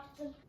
often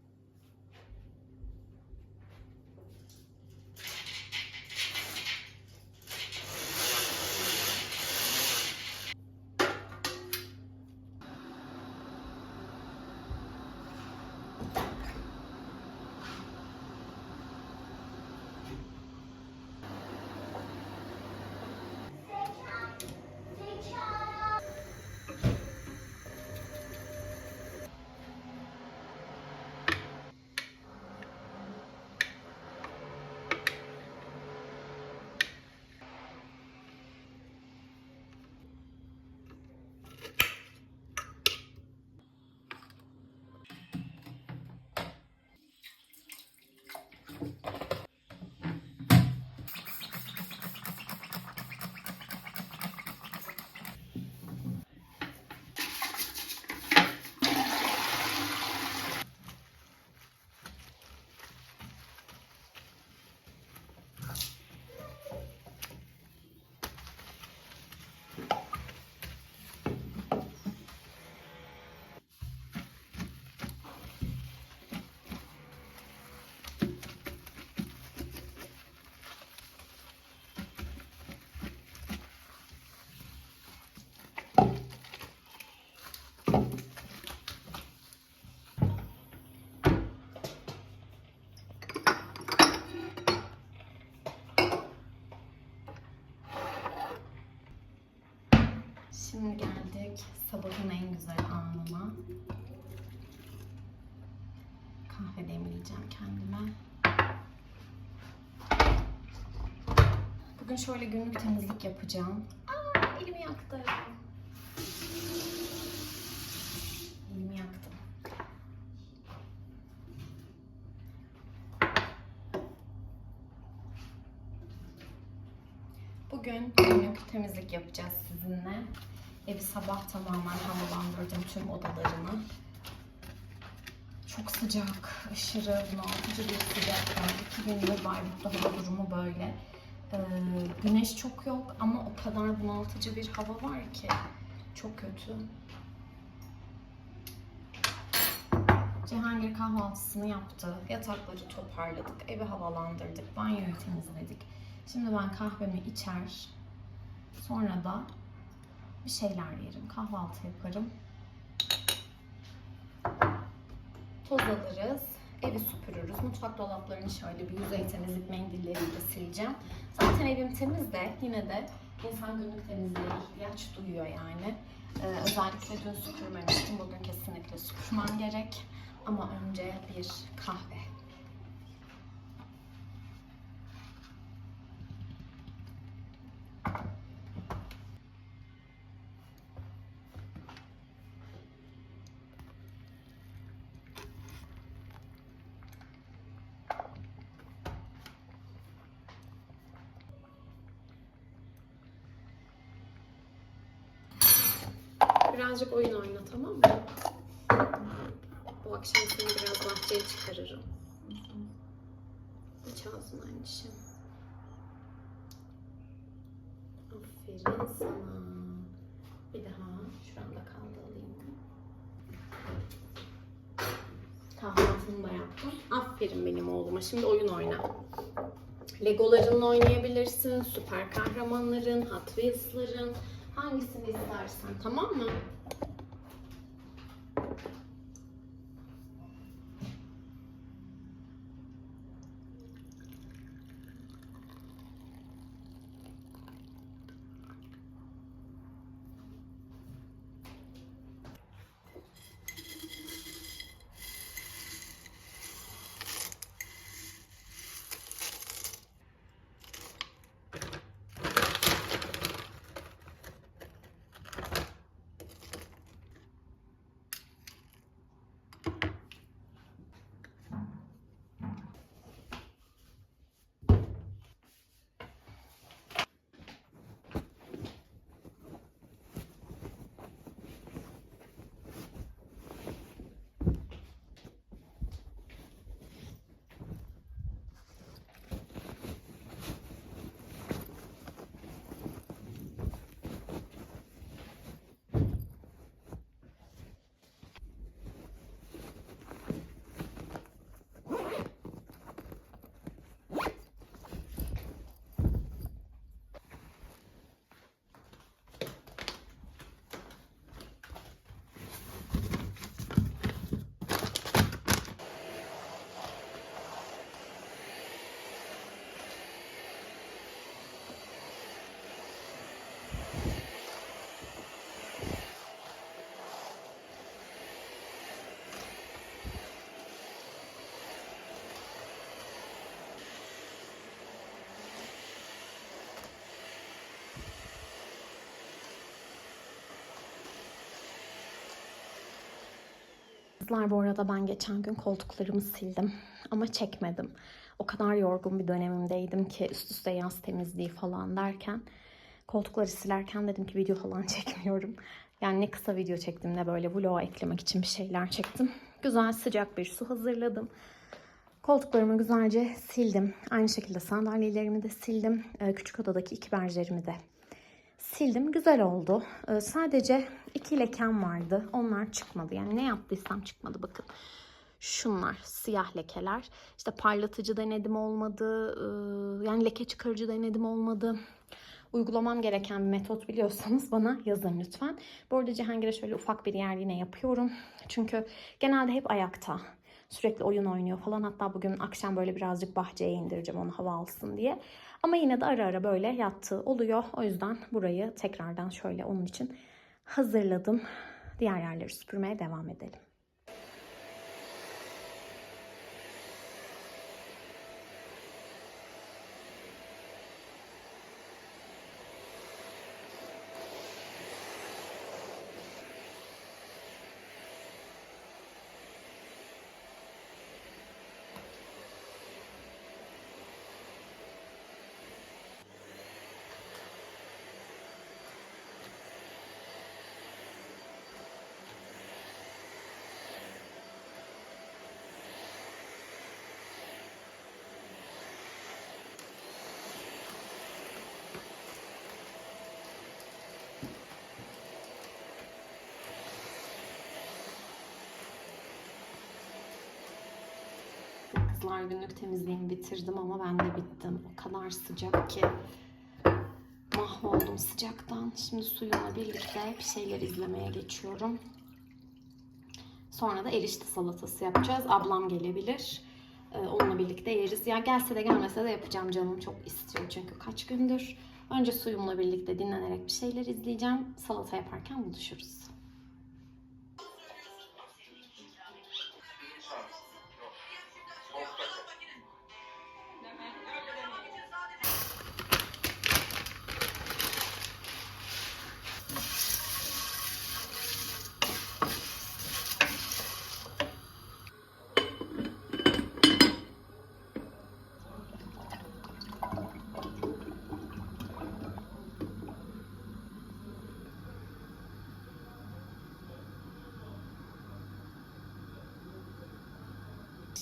Sabahın en güzel anına. Kahve demleyeceğim kendime. Bugün şöyle günlük temizlik yapacağım. Aa, elimi yaktı. Elimi yaktım. Bugün günlük temizlik yapacağız sizinle. Evi sabah tamamen havalandırdım tüm odalarını. Çok sıcak, aşırı bunaltıcı bir sıcak var. İki gündür Bayburt'ta hava durumu böyle. Ee, güneş çok yok ama o kadar bunaltıcı bir hava var ki. Çok kötü. Cihangir kahvaltısını yaptı. Yatakları toparladık. Evi havalandırdık. Banyoyu temizledik. Şimdi ben kahvemi içer. Sonra da bir şeyler yerim. Kahvaltı yaparım. Toz alırız. Evi süpürürüz. Mutfak dolaplarını şöyle bir yüzey temizlik mendilleriyle sileceğim. Zaten evim temiz de yine de insan günlük temizliğe ihtiyaç duyuyor yani. Ee, özellikle dün süpürmemiştim. Bugün kesinlikle süpürmem gerek. Ama önce bir kahve. Birazcık oyun oyna tamam mı? Bu akşam seni biraz bahçeye çıkarırım. Aç ağzını anneciğim. Aferin sana. Bir daha şuramda kaldı alayım. Kahvaltını da yaptım. Aferin benim oğluma. Şimdi oyun oyna. Legolarınla oynayabilirsin. Süper kahramanların, Hot Wheels'ların. Hangisini istersen tamam mı? Kızlar bu arada ben geçen gün koltuklarımı sildim ama çekmedim. O kadar yorgun bir dönemimdeydim ki üst üste yaz temizliği falan derken koltukları silerken dedim ki video falan çekmiyorum. Yani ne kısa video çektim ne böyle vloga eklemek için bir şeyler çektim. Güzel sıcak bir su hazırladım. Koltuklarımı güzelce sildim. Aynı şekilde sandalyelerimi de sildim. Ee, Küçük odadaki iki berjerimi de sildim. Güzel oldu. Ee, sadece iki lekem vardı. Onlar çıkmadı. Yani ne yaptıysam çıkmadı bakın. Şunlar siyah lekeler. İşte parlatıcı denedim olmadı. Ee, yani leke çıkarıcı denedim olmadı. Uygulamam gereken bir metot biliyorsanız bana yazın lütfen. Bu arada Cihangir'e şöyle ufak bir yer yine yapıyorum. Çünkü genelde hep ayakta. Sürekli oyun oynuyor falan. Hatta bugün akşam böyle birazcık bahçeye indireceğim onu hava alsın diye. Ama yine de ara ara böyle yattığı oluyor. O yüzden burayı tekrardan şöyle onun için hazırladım. Diğer yerleri süpürmeye devam edelim. Kızlar günlük temizliğimi bitirdim ama ben de bittim. O kadar sıcak ki mahvoldum sıcaktan. Şimdi suyumla birlikte bir şeyler izlemeye geçiyorum. Sonra da erişte salatası yapacağız. Ablam gelebilir. Ee, onunla birlikte yeriz. Ya gelse de gelmese de yapacağım canım çok istiyor çünkü kaç gündür. Önce suyumla birlikte dinlenerek bir şeyler izleyeceğim. Salata yaparken buluşuruz.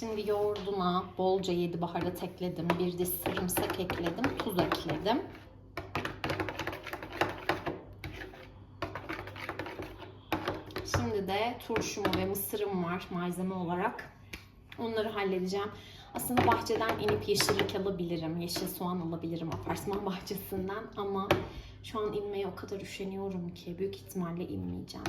Şimdi yoğurduna bolca yedi baharat ekledim. Bir diş sarımsak ekledim. Tuz ekledim. Şimdi de turşumu ve mısırım var malzeme olarak. Onları halledeceğim. Aslında bahçeden inip yeşillik alabilirim. Yeşil soğan alabilirim apartman bahçesinden. Ama şu an inmeye o kadar üşeniyorum ki büyük ihtimalle inmeyeceğim.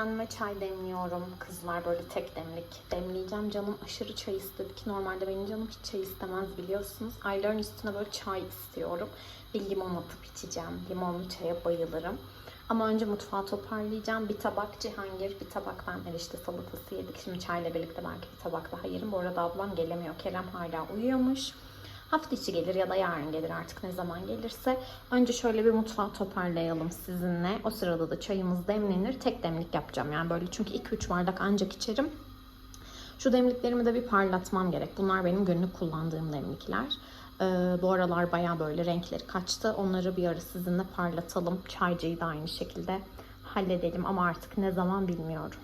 Kendime çay demliyorum. Kızlar böyle tek demlik demleyeceğim. Canım aşırı çay istedi ki normalde benim canım hiç çay istemez biliyorsunuz. Ayların üstüne böyle çay istiyorum. Bir limon atıp içeceğim. Limonlu çaya bayılırım. Ama önce mutfağı toparlayacağım. Bir tabak Cihangir, bir tabak ben erişte salatası yedik. Şimdi çayla birlikte belki bir tabak daha yerim. Bu arada ablam gelemiyor. Kerem hala uyuyormuş. Hafta içi gelir ya da yarın gelir artık ne zaman gelirse. Önce şöyle bir mutfağı toparlayalım sizinle. O sırada da çayımız demlenir. Tek demlik yapacağım yani böyle çünkü 2-3 bardak ancak içerim. Şu demliklerimi de bir parlatmam gerek. Bunlar benim günlük kullandığım demlikler. Ee, bu aralar baya böyle renkleri kaçtı. Onları bir ara sizinle parlatalım. Çaycıyı da aynı şekilde halledelim ama artık ne zaman bilmiyorum.